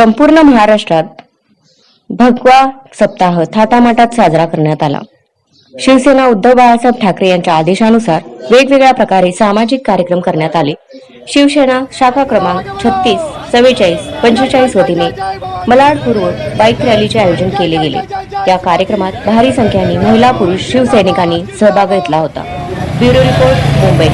संपूर्ण महाराष्ट्रात भगवा सप्ताह थाटामाटात साजरा करण्यात आला. शिवसेना उद्धव बाळासाहेब ठाकरे यांच्या आदेशानुसार वेगवेगळ्या प्रकारे सामाजिक कार्यक्रम करण्यात आले. शिवसेना शाखा क्रमांक छत्तीस चव्वेचाळीस पंचेचाळीस वतीने मलाड पूर्व बाईक रॅलीचे आयोजन केले गेले. या कार्यक्रमात भारी संख्येने महिला पुरुष शिवसैनिकांनी सहभाग घेतला होता. Bureau report Mumbai.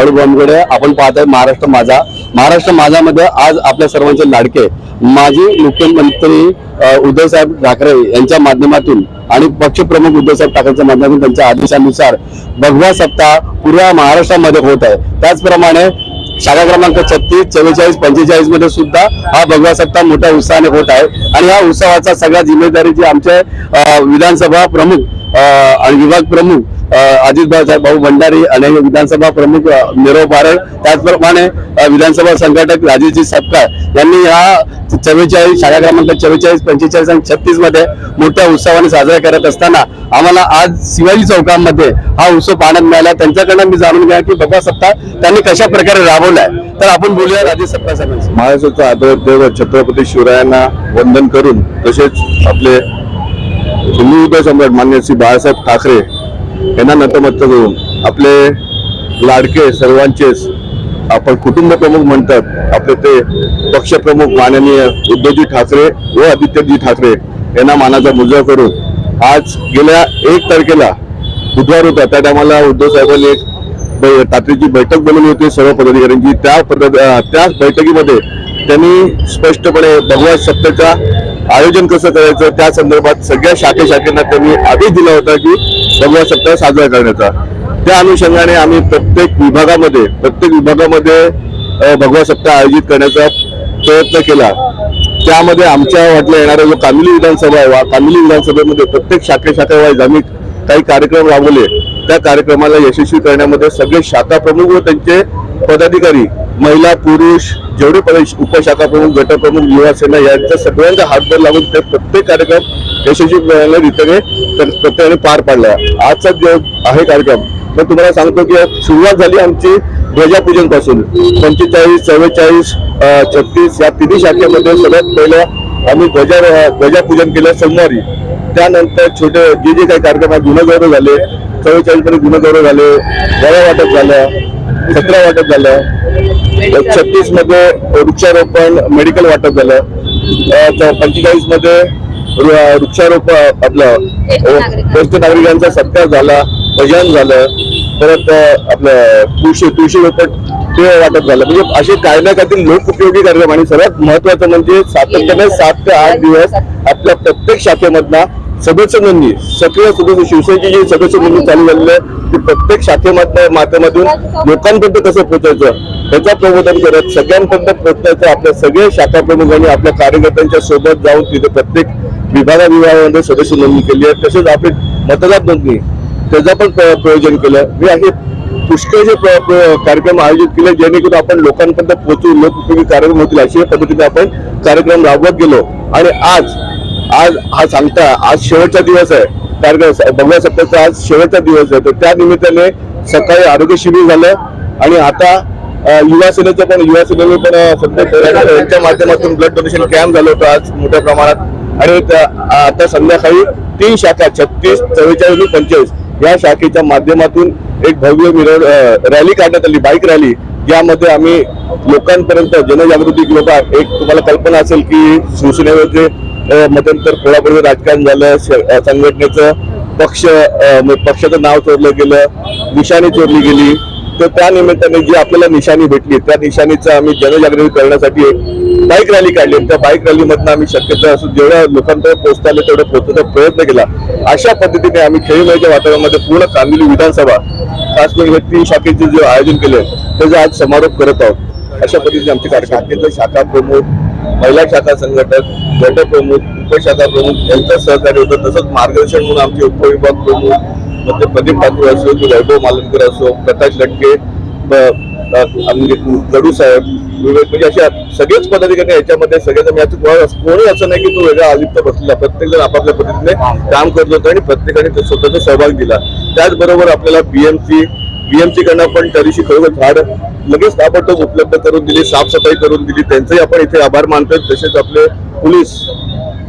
बाळू बॉम्बकडे आपण पाहताय महाराष्ट्र माझा. महाराष्ट्र माझामध्ये आज आपल्या सर्वांचे लाडके माजी मुख्यमंत्री उद्धवसाहेब ठाकरे यांच्या माध्यमातून आणि पक्षप्रमुख उद्धवसाहेब ठाकरेंच्या माध्यमातून त्यांच्या आदेशानुसार भगवा सप्ताह पुऱ्या महाराष्ट्रामध्ये होत आहे. त्याचप्रमाणे शाखा क्रमांक छत्तीस चव्वेचाळीस पंचेचाळीसमध्ये सुद्धा हा भगवा सप्ताह मोठ्या उत्साहाने होत आहे. आणि या उत्सवाचा सगळ्या जिम्मेदारी जी आमचे विधानसभा प्रमुख आणि विभाग प्रमुख अजित साहेब भाऊ भंडारी आणि विधानसभा प्रमुख निरव बारड. त्याचप्रमाणे विधानसभा संघटक राजेशजी सपकाळ यांनी या चव्वेचाळीस शाळा क्रमांक चव्वेचाळीस पंचेचाळीस आणि छत्तीसमध्ये मोठ्या उत्सवाने साजरा करत असताना आम्हाला आज शिवाजी चौकामध्ये हा उत्सव पाहण्यात मिळाला. त्यांच्याकडनं मी जाणून घ्या की बाबा सप्ताह त्यांनी कशा प्रकारे राबवलाय. तर आपण बोलूया राजेश सत्ता साहेबांशी. महाराष्ट्राचा आदरदेव छत्रपती शिवरायांना वंदन करून तसेच आपले हिंदू युद्ध सम्राट मान्य श्री बाळासाहेब ठाकरे यांना नतमत्त करून आपले लाडके सर्वांचेच आपण कुटुंब प्रमुख म्हणतात. आपले ते पक्षप्रमुख माननीय उद्धवजी ठाकरे व आदित्यजी ठाकरे यांना मानाचा मुजरा करून आज गेल्या एक तारखेला बुधवार होता. त्या टायमाला उद्धव साहेबांनी एक तातडीची बैठक बोलवली होती सर्व पदाधिकाऱ्यांची. त्या पद- त्या त्याच बैठकीमध्ये त्यांनी स्पष्टपणे भगवान सप्ताहाचं आयोजन कसं करायचं त्या संदर्भात सगळ्या शाखे शाखेना त्यांनी आदेश दिला होता की भगवा सप्ताह साजरा करण्याचा. त्या अनुषंगाने आम्ही प्रत्येक विभागामध्ये प्रत्येक विभागामध्ये भगवा सप्ताह आयोजित करण्याचा प्रयत्न केला. त्यामध्ये आमच्या वाटलं येणारा जो कामिली विधानसभा आहे वा कामिली विधानसभेमध्ये प्रत्येक शाखे शाखेवाईज आम्ही काही कार्यक्रम राबवले. त्या कार्यक्रमाला यशस्वी करण्यामध्ये सगळे शाखा प्रमुख व त्यांचे पदाधिकारी महिला पुरुष जेवढे पण उपशाखा प्रमुख गटप्रमुख युवासेना यांचा सगळ्यांचा हातभार लागून ते प्रत्येक कार्यक्रम यशस्वी रीतीने प्रत्येकाने पार पाडला. आजचा जो आहे कार्यक्रम मग तुम्हाला सांगतो की सुरुवात झाली आमची ध्वजापूजनपासून पंचेचाळीस चव्वेचाळीस छत्तीस या तिन्ही शाखेमध्ये सगळ्यात पहिलं आम्ही ध्वजा ध्वजापूजन केलं सोमवारी. त्यानंतर छोटे जे जे काही कार्यक्रम आहेत गुणगौरव झाले चव्वेचाळीसमध्ये गुणगौरव झाले वया वाटप झालं सतरा वाटप झालं छत्तीसमध्ये वृक्षारोपण मेडिकल वाटप झालं. पंचेचाळीसमध्ये वृ- वृक्षारोपण आपलं ज्येष्ठ नागरिकांचा सत्कार झाला भजन झालं परत आपलं तुळशी तुळशी रोपट ते वाटप झालं. म्हणजे असे काही ना काही लोक उपयोगी कार्यक्रम आणि सर्वात महत्वाचं म्हणजे सातत्याने सात ते आठ दिवस आपल्या प्रत्येक शाखेमधला सदस्य नोंदणी. सक्रिय सदस्य शिवसेनेची जी सदस्य नोंदणी चालू झालेली आहे ती प्रत्येक शाखेमधल्या माध्यमातून लोकांपर्यंत कसं पोहोचायचं त्याचा प्रबोधन करत सगळ्यांपर्यंत पोहोचण्याचं आपल्या सगळे शाखा प्रमुखांनी आपल्या कार्यकर्त्यांच्या सोबत जाऊन तिथे प्रत्येक विभागा विभागामध्ये सदस्य नोंदणी केली आहे. तसेच आपली मतदार नोंदणी त्याचं पण प्र- प्रयोजन केलं. हे असे पुष्कळचे कार्यक्रम आयोजित केले जेणेकरून आपण लोकांपर्यंत पोहोचू लोकउपयोगी कार्यक्रम होतील अशा पद्धतीने आपण कार्यक्रम राबवत गेलो. आणि आज आज हा सांगता आज शेवटचा दिवस आहे. कारण भगवा सप्ताहाचा आज शेवटचा दिवस आहे. तर त्या निमित्ताने सकाळी आरोग्य शिबिर झालं आणि आता युवा सेनेचं पण युवा सेनेने पण सध्या यांच्या माध्यमातून ब्लड डोनेशन कॅम्प झालं होतं आज मोठ्या प्रमाणात. आणि आता संध्याकाळी तीन शाखा छत्तीस चव्वेचाळीस आणि पंचेचाळीस या शाखेच्या माध्यमातून एक भव्य मिरर रॅली काढण्यात आली बाईक रॅली यामध्ये आम्ही लोकांपर्यंत जनजागृती लोक एक तुम्हाला कल्पना असेल की शिवसेनेवर जे मध्यंतर कोल्हापूरचं राजकारण झालं संघटनेचं पक्ष पक्षाचं नाव चोरलं गेलं निशाणी चोरली गेली. तर त्या निमित्ताने जी आपल्याला निशाणी भेटली त्या निशाणीचं आम्ही जनजागृती करण्यासाठी एक बाईक रॅली काढली. त्या बाईक रॅलीमधनं आम्ही शक्यतो असं जेवढ्या लोकांपर्यंत पोहोचता तेवढं पोहोचण्याचा प्रयत्न केला. अशा पद्धतीने आम्ही खेळीमेळीच्या वातावरणामध्ये पूर्ण कांदिवली विधानसभा खास करून हे तीन शाखेचे जे आयोजन केले त्याचा आज समारोप करत आहोत. अशा पद्धतीने आमचे कार्यक्रम. शाखा प्रमुख महिला शाखा संघटक गटप्रमुख उपशाखा प्रमुख यांचं सहकार्य होतं. तसंच मार्गदर्शन म्हणून आमचे उपविभाग प्रमुख म्हणजे प्रदीप ठाकूर असो की वैभव मालनकर असो प्रकाश लटके म्हणजे गडू साहेब विवेक म्हणजे अशा सगळेच पदाधिकारी याच्यामध्ये सगळेच याचं असं- कोणी असं नाही की तो वेगळा आलिप्त बसलेला प्रत्येक जण आपापल्या पद्धतीने काम करत होतं आणि प्रत्येकाने स्वतःचा सहभाग दिला. त्याचबरोबर आपल्याला बीएमसी बीएमसी कडनं पण त्या दिवशी खरोखर झाड लगेच ताबडतोब उपलब्ध करून दिली साफसफाई करून दिली. त्यांचेही आपण इथे आभार मानतोय. तसेच आपले पोलीस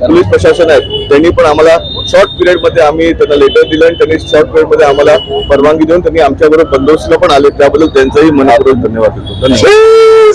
पोलीस प्रशासन आहेत त्यांनी पण आम्हाला शॉर्ट पिरियडमध्ये आम्ही त्यांना लेटर दिलं आणि त्यांनी शॉर्ट पिरियडमध्ये आम्हाला परवानगी देऊन त्यांनी आमच्याबरोबर बंदोबस्तला पण आले. त्याबद्दल त्यांचाही मनापूर्वक धन्यवाद देतो. धन्यवाद.